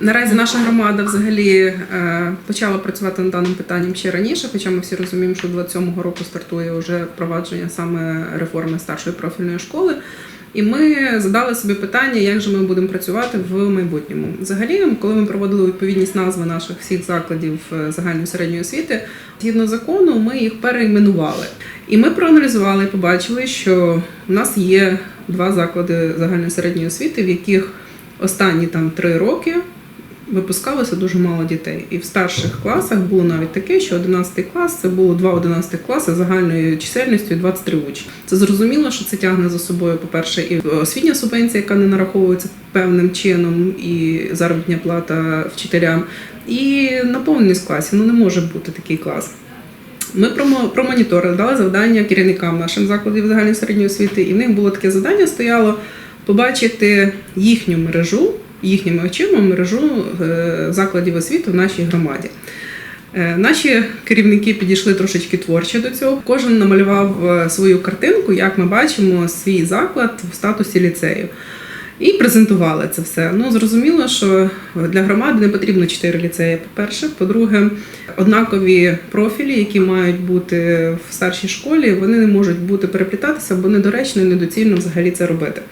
Наразі наша громада взагалі е, почала працювати над даним питанням ще раніше, хоча ми всі розуміємо, що 27-го року стартує вже впровадження саме реформи старшої профільної школи. І ми задали собі питання, як же ми будемо працювати в майбутньому. Взагалі, коли ми проводили відповідність назви наших всіх закладів е, загальної середньої освіти, згідно закону, ми їх перейменували. І ми проаналізували і побачили, що в нас є два заклади загальної середньої освіти, в яких останні там три роки випускалося дуже мало дітей. І в старших класах було навіть таке, що 11 клас це було два 11 класи загальною чисельністю 23 учні. Це зрозуміло, що це тягне за собою, по-перше, і освітня субвенція, яка не нараховується певним чином, і заробітня плата вчителям, і наповненість класів. Ну не може бути такий клас. Ми промо- промоніторили, дали завдання керівникам нашим закладів загальної середньої освіти, і в них було таке завдання стояло побачити їхню мережу, їхніми очима мережу е, закладів освіти в нашій громаді. Е, Наші керівники підійшли трошечки творче до цього. Кожен намалював е, свою картинку, як ми бачимо свій заклад в статусі ліцею. І презентували це все. Ну зрозуміло, що для громади не потрібно чотири ліцеї. По-перше, по-друге, однакові профілі, які мають бути в старшій школі, вони не можуть бути переплітатися, бо недоречно і недоцільно взагалі це робити.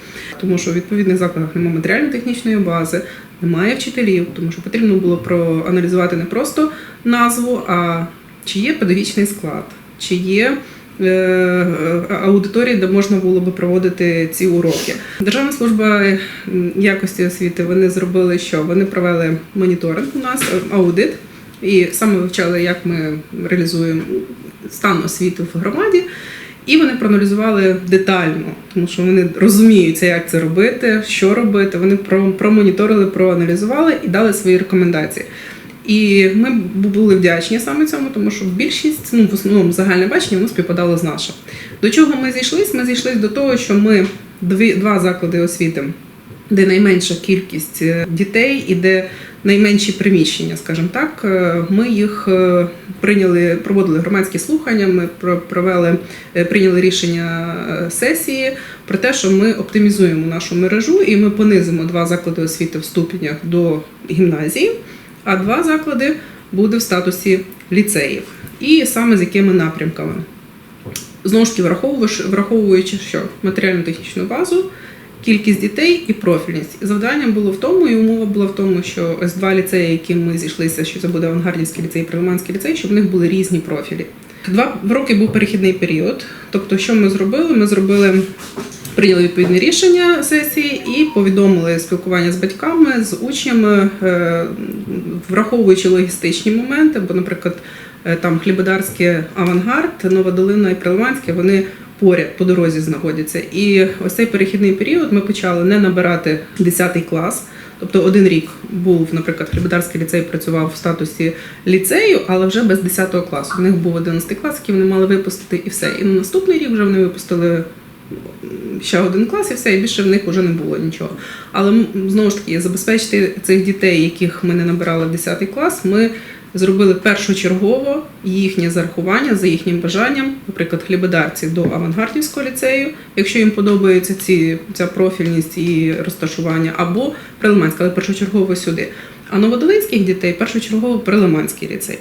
Тому що в відповідних закладах немає матеріально-технічної бази, немає вчителів, тому що потрібно було проаналізувати не просто назву, а чи є педагогічний склад, чи є аудиторії, де можна було би проводити ці уроки. Державна служба якості освіти вони зробили що? Вони провели моніторинг у нас, е, аудит, і саме вивчали, як ми реалізуємо стан освіти в громаді. І вони проаналізували детально, тому що вони розуміються, як це робити, що робити. Вони про- промоніторили, проаналізували і дали свої рекомендації. І ми були вдячні саме цьому, тому що більшість, ну в основному загальне бачення, воно співпадало з нашим. До чого ми зійшлись? Ми зійшлись до того, що ми дві, два заклади освіти, де найменша кількість е, дітей і де найменші приміщення, скажімо так, е, ми їх е, прийняли, проводили громадські слухання. Ми про- провели прийняли рішення сесії про те, що ми оптимізуємо нашу мережу і ми понизимо два заклади освіти в ступенях до гімназії, а два заклади буде в статусі ліцеїв. І саме з якими напрямками. Знову ж таки, враховуючи, що матеріально-технічну базу, кількість дітей і профільність. Завдання було в тому, і умова була в тому, що ось два ліцеї, які ми зійшлися, що це буде авангардівський ліцей і Прилиманський ліцей, щоб в них були різні профілі. Два роки був перехідний період. Тобто, що ми зробили? Ми зробили. Прийняли відповідне рішення сесії і повідомили спілкування з батьками, з учнями, е, враховуючи логістичні моменти, бо, наприклад, е, там Хлібодарське авангард, Нова Долина і Прилиманське, вони поряд по дорозі знаходяться. І ось цей перехідний період ми почали не набирати 10 клас. Тобто один рік був, наприклад, Хлібодарський ліцей працював в статусі ліцею, але вже без 10 класу. У них був 11 клас, який вони мали випустити, і все. І на наступний рік вже вони випустили ще один клас, і все, і більше в них вже не було нічого. Але знову ж таки, забезпечити цих дітей, яких ми не набирали в 10 клас, ми зробили першочергово їхнє зарахування за їхнім бажанням, наприклад, хлібодарці до авангардівського ліцею, якщо їм подобається ці, ця профільність і розташування, або Прилиманська, але першочергово сюди. А новодолинських дітей першочергово Прилиманський ліцей.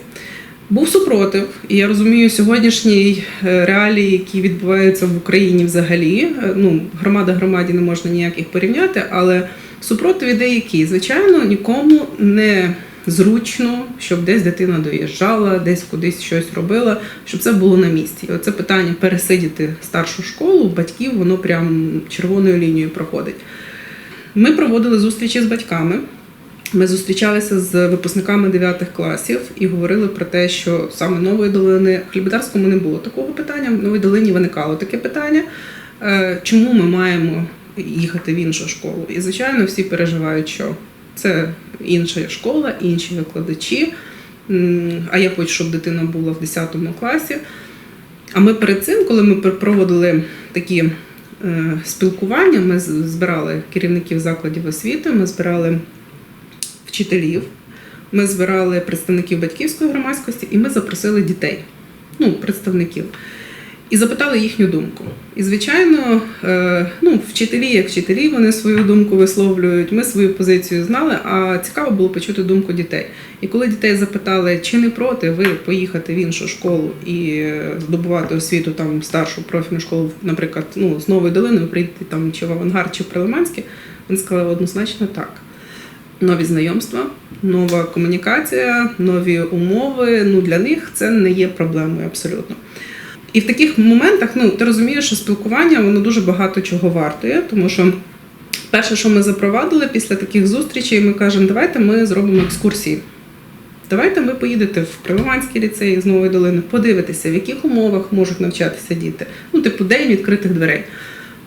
Був супротив, і я розумію сьогоднішні е, реалії, які відбуваються в Україні взагалі. Е, Ну, громада громаді не можна ніяких порівняти, але супротив іде який? Звичайно, нікому не зручно, щоб десь дитина доїжджала, десь кудись щось робила, щоб це було на місці. І оце питання пересидіти старшу школу, батьків воно прям червоною лінією проходить. Ми проводили зустрічі з батьками. Ми зустрічалися з випускниками 9 класів і говорили про те, що саме нової долини в Хлібодарському не було такого питання. В новій долині виникало таке питання, е, чому ми маємо їхати в іншу школу. І звичайно, всі переживають, що це інша школа, інші викладачі. А я хочу, щоб дитина була в 10 класі. А ми перед цим, коли ми проводили такі е, спілкування, ми збирали керівників закладів освіти, ми збирали вчителів, ми збирали представників батьківської громадськості і ми запросили дітей, ну, представників. і запитали їхню думку. І, звичайно, е, ну, вчителі, як вчителі, вони свою думку висловлюють, ми свою позицію знали, а цікаво було почути думку дітей. І коли дітей запитали, чи не проти ви поїхати в іншу школу і здобувати освіту там старшу профільну школу, наприклад, ну, з Нової долини, приїдете там чи в Авангард, чи в Прилиманське, вони сказали однозначно так. Нові знайомства, нова комунікація, нові умови. Ну для них це не є проблемою абсолютно. І в таких моментах, ну ти розумієш, що спілкування воно дуже багато чого вартує, тому що перше, що ми запровадили після таких зустрічей, ми кажемо, давайте ми зробимо екскурсії. Давайте ви поїдете в Прилиманський ліцей з Нової долини, подивитеся, в яких умовах можуть навчатися діти. Ну, типу, день відкритих дверей.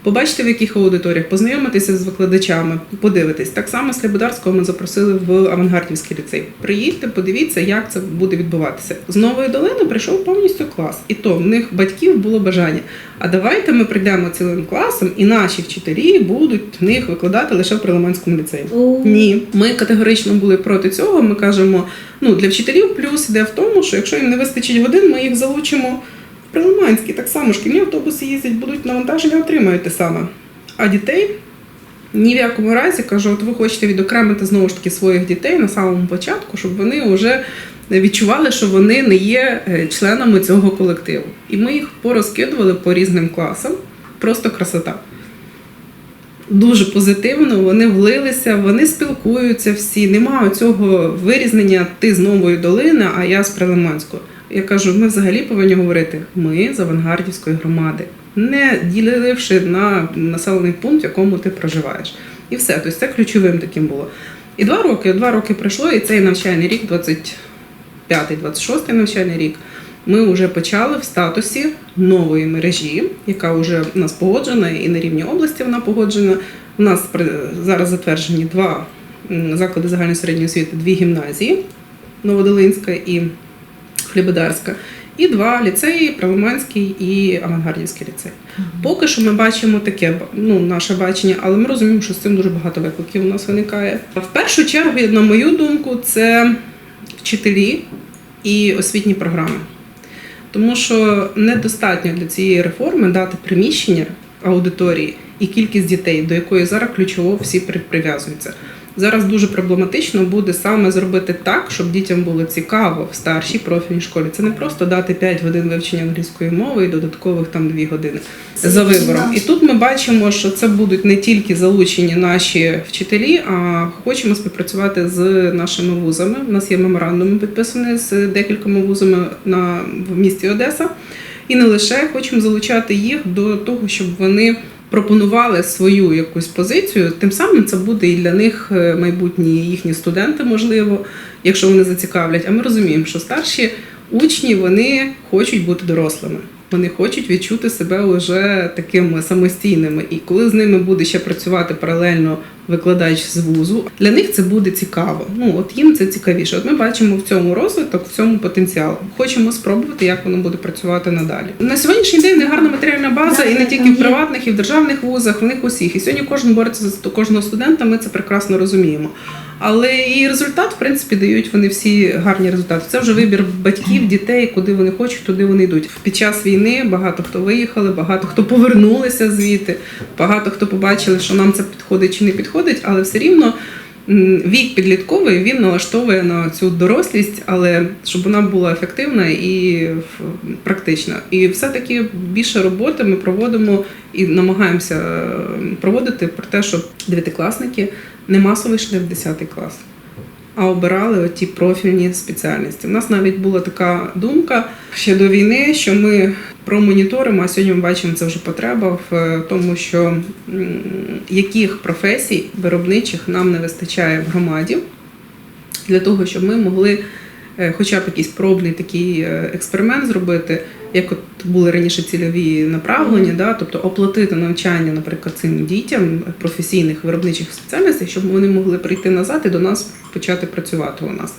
Побачите, в яких аудиторіях, познайомитися з викладачами, подивитись. Так само з Слободарського ми запросили в Авангардівський ліцей. Приїдьте, подивіться, як це буде відбуватися. З Нової долини прийшов повністю клас, і то в них батьків було бажання. А давайте ми прийдемо цілим класом, і наші вчителі будуть в них викладати лише в Прилиманському ліцеї. Ні, ми категорично були проти цього. Ми кажемо, ну для вчителів плюс іде в тому, що якщо їм не вистачить годин, ми їх залучимо в Прилиманський. Так само шкільні автобуси їздять, будуть навантаження, отримають те саме. А дітей ні в якому разі кажу, от ви хочете відокремити знову ж таки своїх дітей на самому початку, щоб вони вже відчували, що вони не є е, членами цього колективу. І ми їх порозкидували по різним класам. Просто красота дуже позитивно, вони влилися, вони спілкуються всі. Немає цього вирізнення ти з нової долини, а я з Прилиманського. Я кажу, ми взагалі повинні говорити ми з авангардівської громади, не діливши на населений пункт, в якому ти проживаєш. І все. Тобто це ключовим таким було. І два роки, два роки пройшло, і цей навчальний рік, 25-26 навчальний рік, ми вже почали в статусі нової мережі, яка вже у нас погоджена, і на рівні області вона погоджена. У нас зараз затверджені два заклади загальної середньої освіти, дві гімназії Новодолинська і Хлібодарська, і два ліцеї Правоманський і Авангардівський ліцей. Поки що ми бачимо таке ну, наше бачення, але ми розуміємо, що з цим дуже багато викликів у нас виникає. В першу чергу, на мою думку, це вчителі і освітні програми. Тому що недостатньо для цієї реформи дати приміщення аудиторії і кількість дітей, до якої зараз ключово всі при- прив'язуються. Зараз дуже проблематично буде саме зробити так, щоб дітям було цікаво в старшій профільній школі. Це не просто дати 5 годин вивчення англійської мови і додаткових там 2 години за вибором. І тут ми бачимо, що це будуть не тільки залучені наші вчителі, а хочемо співпрацювати з нашими вузами. У нас є меморандуми підписані з декількома вузами на в місті Одеса. І не лише хочемо залучати їх до того, щоб вони пропонували свою якусь позицію. Тим самим це буде і для них е, майбутні їхні студенти, можливо, якщо вони зацікавлять. А ми розуміємо, що старші учні вони хочуть бути дорослими. Вони хочуть відчути себе вже такими самостійними. І коли з ними буде ще працювати паралельно викладач з вузу, для них це буде цікаво. Ну от їм це цікавіше. От ми бачимо в цьому розвиток, в цьому потенціал. Хочемо спробувати, як воно буде працювати надалі. На сьогоднішній день в них гарна матеріальна база, і не тільки в приватних, і в державних вузах, в них усіх. І сьогодні кожен бореться за кожного студента. Ми це прекрасно розуміємо. Але і результат, в принципі, дають вони всі гарні результати. Це вже вибір батьків, дітей, куди вони хочуть, туди вони йдуть. Під час війни багато хто виїхали, багато хто повернулися звідти, багато хто побачили, що нам це підходить чи не підходить, але все рівно. Вік підлітковий він налаштовує на цю дорослість, але щоб вона була ефективна і практична. І все-таки більше роботи ми проводимо і намагаємося проводити про те, щоб дев'ятикласники не масово йшли в 10 клас, а обирали ті профільні спеціальності. У нас навіть була така думка ще до війни, що ми промоніторимо, а сьогодні ми бачимо це вже потреба в е, тому, що яких професій виробничих нам не вистачає в громаді для того, щоб ми могли е, хоча б якийсь пробний такий е, експеримент зробити, як от були раніше цільові направлення, да, тобто оплатити навчання, наприклад, цим дітям професійних виробничих спеціальностей, щоб вони могли прийти назад і до нас почати працювати у нас.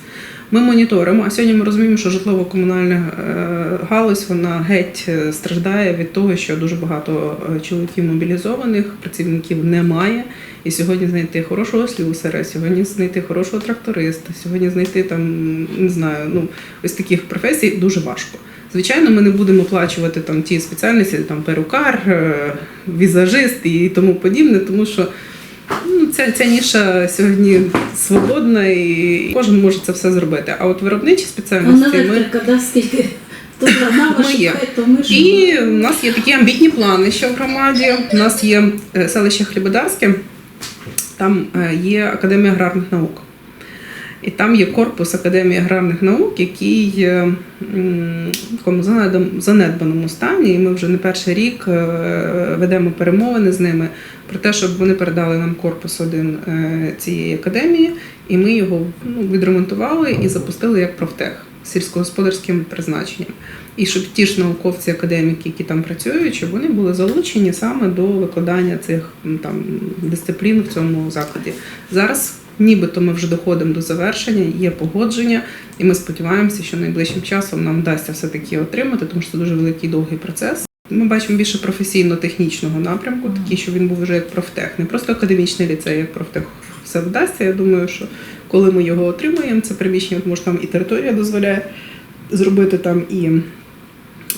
Ми моніторимо, а сьогодні ми розуміємо, що житлово-комунальна е, галузь вона геть е, страждає від того, що дуже багато е, чоловіків мобілізованих, працівників немає. І сьогодні знайти хорошого слюсаря, сьогодні знайти хорошого тракториста, сьогодні знайти там не знаю, ну ось таких професій дуже важко. Звичайно, ми не будемо оплачувати там ті спеціальності, там перукар, е, візажист і тому подібне, тому що ну, ця, ця ніша сьогодні свободна і кожен може це все зробити. А от виробничі спеціальності ми. да, скільки Ми є. І в нас є такі амбітні плани ще в громаді. У нас є е, селище Хлібодарське, там е, є Академія аграрних наук. І там є корпус Академії аграрних наук, який в такому занедбаному- занедбаному стані. І ми вже не перший рік е, ведемо перемовини з ними про те, щоб вони передали нам корпус один е, цієї академії, і ми його ну, відремонтували і запустили як профтех сільськогосподарським призначенням. І щоб ті ж науковці, академіки, які там працюють, щоб вони були залучені саме до викладання цих там дисциплін в цьому закладі. Зараз нібито ми вже доходимо до завершення, є погодження, і ми сподіваємося, що найближчим часом нам вдасться все таки отримати, тому що це дуже великий довгий процес. Ми бачимо більше професійно-технічного напрямку, такий, що він був вже як профтех, не просто академічний ліцей, як профтех все вдасться. Я думаю, що коли ми його отримаємо, це приміщення, тому що там і територія дозволяє зробити там і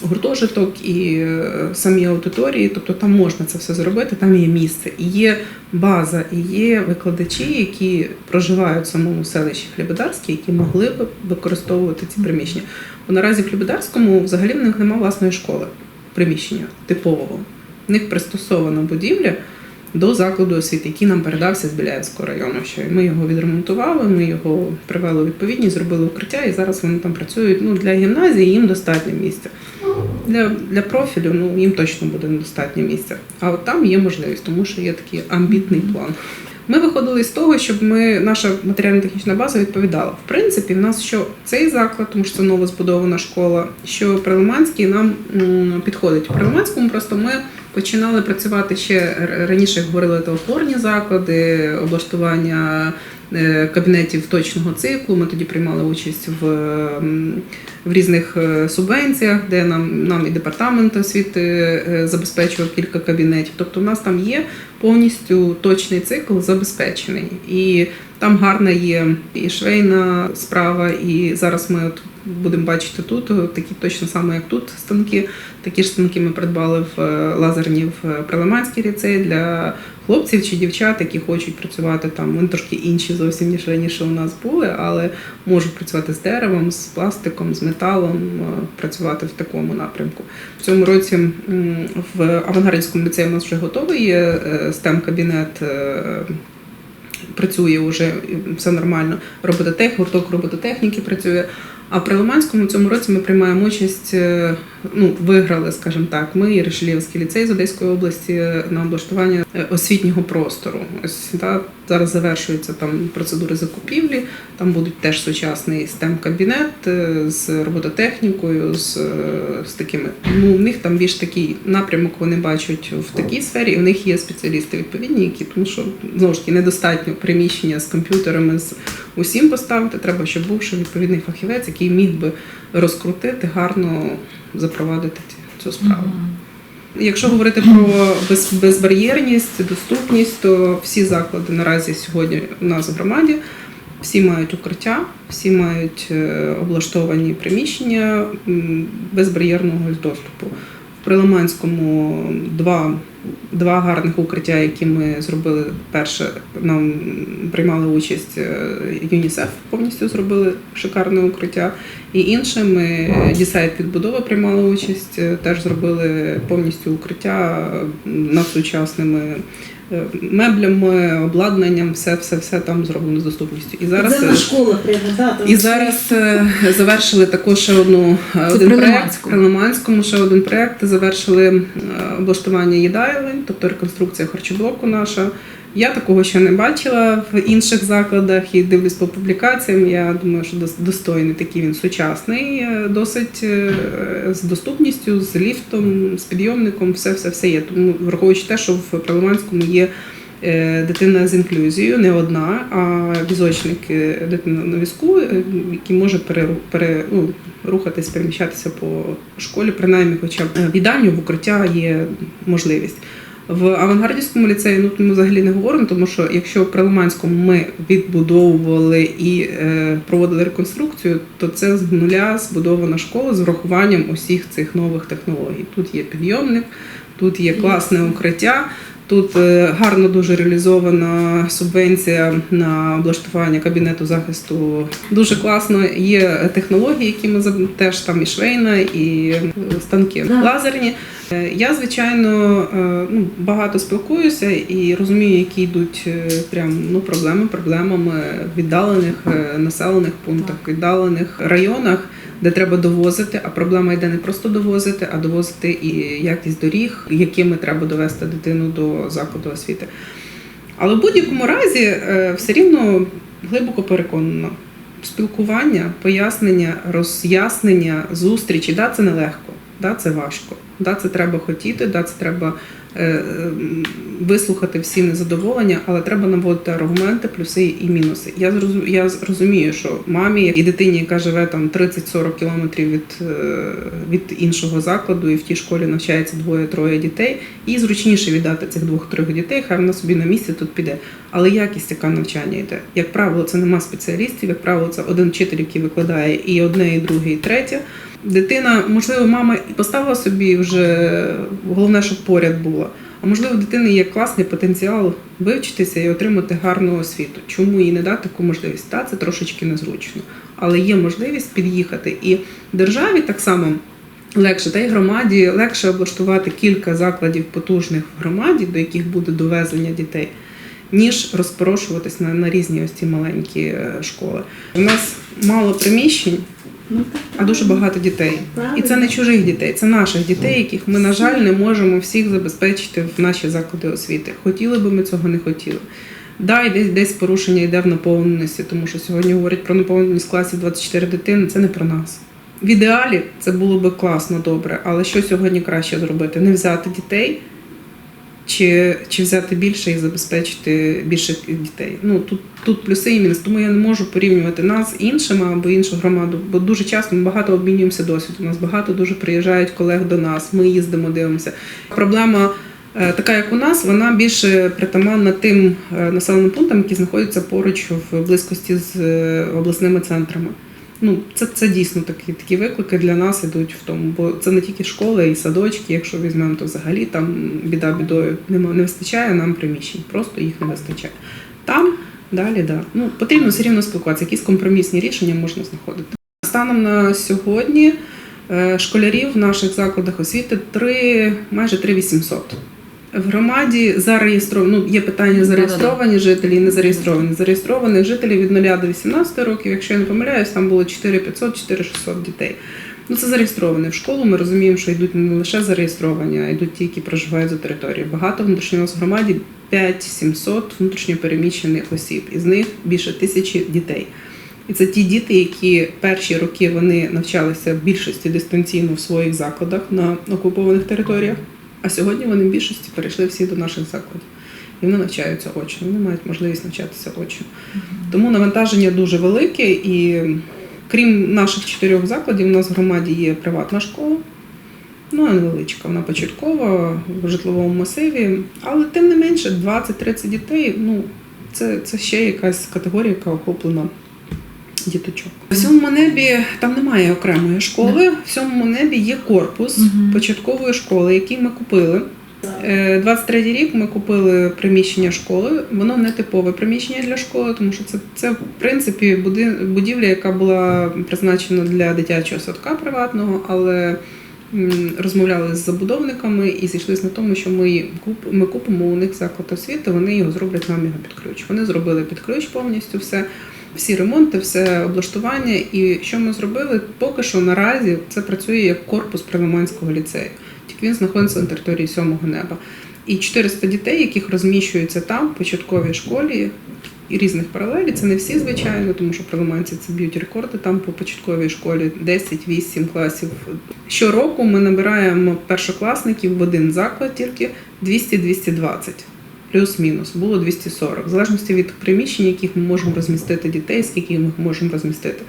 гуртожиток, і е, самі аудиторії, тобто там можна це все зробити, там є місце, і є база, і є викладачі, які проживають в самому селищі Хлібодарське, які могли б використовувати ці приміщення. Бо наразі в Хлібодарському взагалі в них немає власної школи приміщення типового. В них пристосована будівля до закладу освіти, який нам передався з Біляєвського району. Ще ми його відремонтували, ми його привели у відповідність, зробили укриття, і зараз вони там працюють. Ну для гімназії їм достатньо місця. Для, для профілю ну їм точно буде недостатньо місця. А от там є можливість, тому що є такий амбітний план. Ми виходили з того, щоб ми наша матеріально-технічна база відповідала. В принципі, в нас що цей заклад, тому що це новозбудована школа, що Прилиманський нам м, підходить. У Прилиманському просто ми починали працювати ще раніше, говорили, це опорні заклади, облаштування е, кабінетів точного циклу. Ми тоді приймали участь в, в різних е, субвенціях, де нам, нам і департамент освіти е, забезпечував кілька кабінетів. Тобто, в нас там є повністю точний цикл забезпечений. І там гарна є і швейна справа, і зараз ми от будемо бачити тут такі точно саме, як тут станки. Такі ж станки ми придбали в е, лазерні в е, Прилиманській ліцеї для хлопців чи дівчат, які хочуть працювати там. Вони трошки інші зовсім ніж раніше у нас були, але можуть працювати з деревом, з пластиком, з металом, е, працювати в такому напрямку. В цьому році в авангардському ліцеї у нас вже готовий є stem кабінет працює вже все нормально. Робототех, гурток робототехніки працює. А в Прилиманському цьому році ми приймаємо участь, е, ну, виграли, скажімо так, ми і Решелівський ліцей з Одеської області на облаштування е, освітнього простору. Ось да, зараз завершуються там процедури закупівлі, там будуть теж сучасний stem кабінет з робототехнікою, з, е, з такими. Ну, у них там більш такий напрямок вони бачать в такій сфері, і в них є спеціалісти відповідні, які тому що знову ж таки недостатньо приміщення з комп'ютерами з усім поставити. Треба, щоб був ще відповідний фахівець, який міг би розкрутити, гарно запровадити цю справу. Якщо говорити про без, безбар'єрність, доступність, то всі заклади наразі сьогодні у нас в громаді. Всі мають укриття, всі мають е, облаштовані приміщення безбар'єрного доступу. В Прилиманському два, два гарних укриття, які ми зробили. Перше нам приймали участь е, ЮНІСЕФ, повністю зробили шикарне укриття. І інше ми Дісайт підбудова приймали участь, е, теж зробили повністю укриття е, над сучасними меблями, обладнанням, все, все, все там зроблено з доступністю. І зараз Це е, на школа прямо, да, і зараз е, завершили також ще одну е, Це один при проект при Лиманському, ще один проект. Завершили е, облаштування їдайлень, тобто реконструкція харчоблоку наша. Я такого ще не бачила в інших закладах і дивлюсь по публікаціям. Я думаю, що дос- достойний такий він сучасний, е, досить е, з доступністю, з ліфтом, з підйомником, все, все, все є. Тому враховуючи те, що в Прилиманському є е, дитина з інклюзією, не одна, а візочник дитина на візку, який може пере, пере, ну, рухатись, переміщатися по школі, принаймні, хоча б в їдальню в укриття є можливість. В авангардівському ліцеї ну ми взагалі не говоримо, тому що якщо в Прилиманському ми відбудовували і е, проводили реконструкцію, то це з нуля збудована школа з врахуванням усіх цих нових технологій. Тут є підйомник, тут є класне укриття. Тут е, гарно дуже реалізована субвенція на облаштування кабінету захисту. Дуже класно. Є технології, які ми теж там і швейна, і е, станки лазерні. Е, Я звичайно е, ну, багато спілкуюся і розумію, які йдуть е, прям ну проблеми проблемами в віддалених населених пунктах, віддалених районах, де треба довозити. А проблема йде не просто довозити, а довозити і якість доріг, якими треба довести дитину до закладу освіти. Але в будь-якому разі все рівно глибоко переконана. Спілкування, пояснення, роз'яснення, зустрічі, да, це нелегко, да, це важко. Да, це треба хотіти, да, це треба е, е, вислухати всі незадоволення, але треба наводити аргументи, плюси і мінуси. Я зрозу- я розумію, що мамі і дитині, яка живе там 30-40 кілометрів від, е, від іншого закладу, і в тій школі навчається двоє-троє дітей, їй зручніше віддати цих двох-трьох дітей, хай вона собі на місці тут піде. Але якість, яка навчання йде, як правило, це нема спеціалістів, як правило, це один вчитель, який викладає і одне, і друге, і третє. Дитина, можливо, мама і поставила собі вже головне, щоб поряд була. А можливо, в дитини є класний потенціал вивчитися і отримати гарну освіту. Чому їй не дати таку можливість? Та це трошечки незручно, але є можливість під'їхати. І державі так само легше, та й громаді легше облаштувати кілька закладів потужних в громаді, до яких буде довезення дітей, ніж розпорошуватись на, на різні ось ці маленькі е, школи. У нас мало приміщень, а дуже багато дітей. І це не чужих дітей, це наших дітей, яких ми, на жаль, не можемо всіх забезпечити в наші заклади освіти. Хотіли би ми цього не хотіли. Да, і десь десь порушення йде в наповненості, тому що сьогодні говорять про наповненість класів 24 дитини. Це не про нас. В ідеалі це було би класно, добре, але що сьогодні краще зробити? Не взяти дітей чи, чи взяти більше і забезпечити більше дітей. Ну тут, тут плюси і мінуси. Тому я не можу порівнювати нас з іншими або іншу громаду, бо дуже часто ми багато обмінюємося досвідом. У нас багато дуже приїжджають колег до нас. Ми їздимо, дивимося. Проблема. е, Така як у нас, вона більше притаманна тим е, населеним пунктам, які знаходяться поруч в близькості з е, обласними центрами. Ну, це, це дійсно такі, такі виклики для нас ідуть в тому, бо це не тільки школи і садочки, якщо візьмемо, то взагалі там біда бідою нема, не вистачає нам приміщень, просто їх не вистачає. Там далі, да. Ну, потрібно все рівно спілкуватися, якісь компромісні рішення можна знаходити. Станом на сьогодні е, школярів в наших закладах освіти 3, майже 3800. В громаді зареєстровані, ну, є питання зареєстровані жителі і не зареєстровані. Зареєстрованих жителів від 0 до 18 років, якщо я не помиляюсь, там було 4500 4600 дітей. Ну, це зареєстровані в школу. Ми розуміємо, що йдуть не лише зареєстровані, а йдуть ті, які проживають за територією. Багато внутрішньо в громаді 5-700 внутрішньопереміщених осіб, із них більше тисячі дітей. І це ті діти, які перші роки вони навчалися в більшості дистанційно в своїх закладах на окупованих територіях. А сьогодні вони в більшості перейшли всі до наших закладів. І вони навчаються очно, вони мають можливість навчатися очно. Тому навантаження дуже велике, і крім наших чотирьох закладів, у нас в громаді є приватна школа. Ну, невеличка, вона початкова в житловому масиві, але тим не менше 20-30 дітей ну, це, це ще якась категорія, яка охоплена діточок. В сьомому небі там немає окремої школи. В сьомому небі є корпус початкової школи, який ми купили. Е, 23 рік ми купили приміщення школи. Воно не типове приміщення для школи, тому що це, це в принципі будівля, яка була призначена для дитячого садка приватного, але розмовляли з забудовниками і зійшлися на тому, що ми, ми купимо у них заклад освіти, вони його зроблять нам його під ключ. Вони зробили під ключ повністю все. Всі ремонти, все облаштування. І що ми зробили? Поки що наразі це працює як корпус Прилиманського ліцею. Тільки він знаходиться на території сьомого неба. І 400 дітей, яких розміщуються там, в початковій школі, і різних паралелі. Це не всі, звичайно, тому що прилиманці це б'ють рекорди там по початковій школі 10-8 класів. Щороку ми набираємо першокласників в один заклад тільки 200-220. Плюс-мінус було 240, в залежності від приміщень, яких ми можемо розмістити дітей, скільки ми можемо розмістити.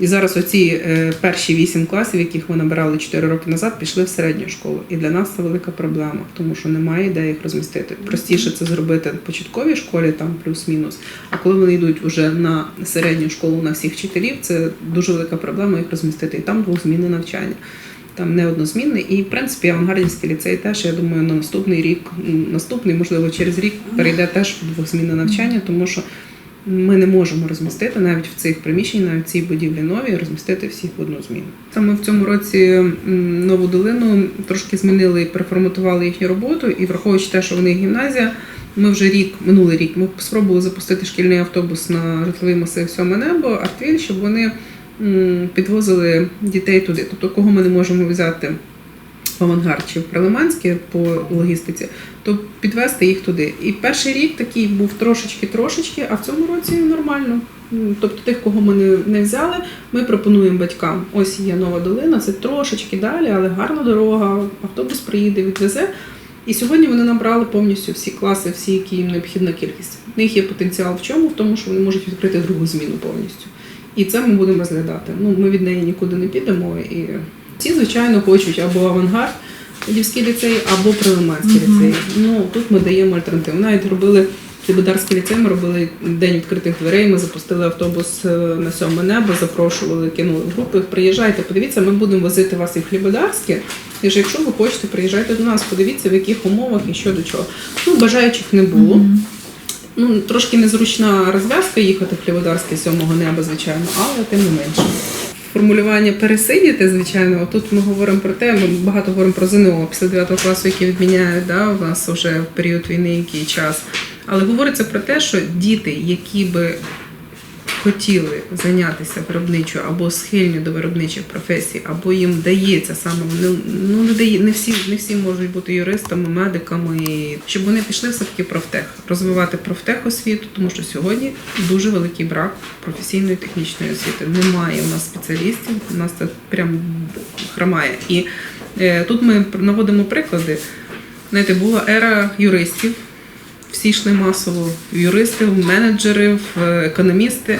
І зараз оці е, перші вісім класів, яких ми набирали 4 роки назад, пішли в середню школу. І для нас це велика проблема, тому що немає де їх розмістити. Простіше це зробити в початковій школі, там плюс-мінус. А коли вони йдуть уже на середню школу на всіх вчителів, це дуже велика проблема їх розмістити. І там двохзмінне навчання. Там не однозмінний. І в принципі авангардівський ліцей теж, я думаю, на наступний рік, наступний, можливо, через рік перейде теж в двохзмінне навчання, тому що ми не можемо розмістити навіть в цих приміщеннях, навіть в цій будівлі новій, розмістити всіх в одну зміну. Саме в цьому році нову долину трошки змінили і переформатували їхню роботу, і враховуючи те, що в них гімназія, ми вже рік, минулий рік, ми спробували запустити шкільний автобус на житловий масив сьоме небо, Артвіль, щоб вони підвозили дітей туди. Тобто, кого ми не можемо взяти в авангард чи в Прилиманське по логістиці, то підвести їх туди. І перший рік такий був трошечки-трошечки, а в цьому році нормально. Тобто тих, кого ми не, не взяли, ми пропонуємо батькам. Ось є нова долина, це трошечки далі, але гарна дорога, автобус приїде, відвезе. І сьогодні вони набрали повністю всі класи, всі, які їм необхідна кількість. В них є потенціал в чому? В тому, що вони можуть відкрити другу зміну повністю. І це ми будемо розглядати. Ну, ми від неї нікуди не підемо. І всі, звичайно, хочуть або авангард, Дівський ліцей, або Прилиманський ліцей. Ну тут ми даємо альтернативу. Навіть робили Хлібодарський ліцей, ми робили день відкритих дверей. Ми запустили автобус е, на сьоме небо, запрошували, кинули в групи. Приїжджайте, подивіться, ми будемо возити вас і в Хлібодарське. І ж якщо ви хочете, приїжджайте до нас, подивіться, в яких умовах і що до чого. Ну, бажаючих не було. Ну, трошки незручна розв'язка їхати в Хліводарське сьомого неба, звичайно, але тим не менше. Формулювання пересидіти, звичайно, тут ми говоримо про те, ми багато говоримо про ЗНО після 9 класу, які відміняють да, у нас вже в період війни який час. Але говориться про те, що діти, які би хотіли зайнятися виробничою або схильні до виробничих професій, або їм вдається саме ну не дає, не всі не всі можуть бути юристами, медиками, щоб вони пішли все таки профтех, розвивати профтех освіту, тому що сьогодні дуже великий брак професійної технічної освіти. Немає у нас спеціалістів, у нас це прям хромає. І е, тут ми наводимо приклади. Знаєте, була ера юристів, всі йшли масово в юристи, в менеджери, в економісти,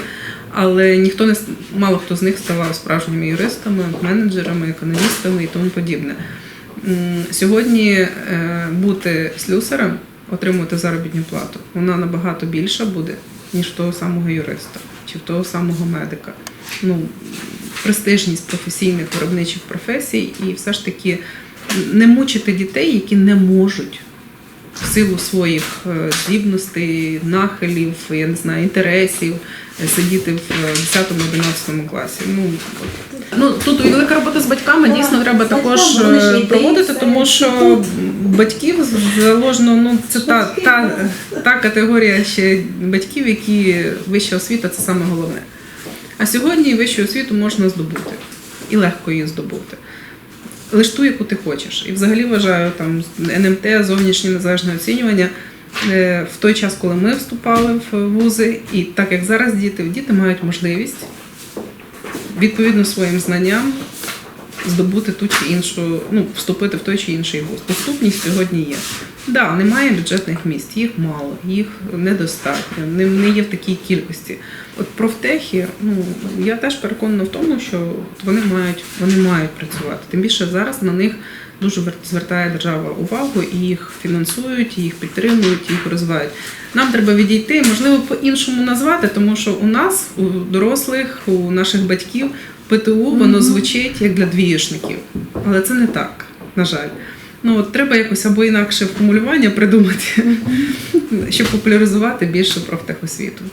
але ніхто не мало хто з них ставав справжніми юристами, менеджерами, економістами і тому подібне. Сьогодні е, бути слюсарем, отримувати заробітну плату, вона набагато більша буде, ніж того самого юриста чи того самого медика. Ну, престижність професійних виробничих професій і все ж таки не мучити дітей, які не можуть силу своїх е, здібностей, нахилів, я не знаю, інтересів е, сидіти в 10-11 класі. Ну, от. ну тут велика робота з батьками дійсно треба також е, проводити, тому що батьків заложено, ну це та, та, та категорія ще батьків, які вища освіта це саме головне. А сьогодні вищу освіту можна здобути і легко її здобути. Лиш ту, яку ти хочеш. І взагалі вважаю там НМТ, зовнішнє незалежне оцінювання. е, В той час, коли ми вступали в вузи, і так як зараз діти, діти мають можливість відповідно своїм знанням здобути ту чи іншу, ну, вступити в той чи інший вуз. Доступність сьогодні є. Да, немає бюджетних місць, їх мало, їх недостатньо, не, не є в такій кількості. От профтехи, ну я теж переконана в тому, що вони мають, вони мають працювати. Тим більше зараз на них дуже вер- звертає держава увагу і їх фінансують, і їх підтримують, і їх розвивають. Нам треба відійти, можливо, по-іншому назвати, тому що у нас, у дорослих, у наших батьків, ПТУ воно звучить як для двієшників. Але це не так, на жаль. Ну от треба якось або інакше формулювання придумати, щоб популяризувати більше профтехосвіту.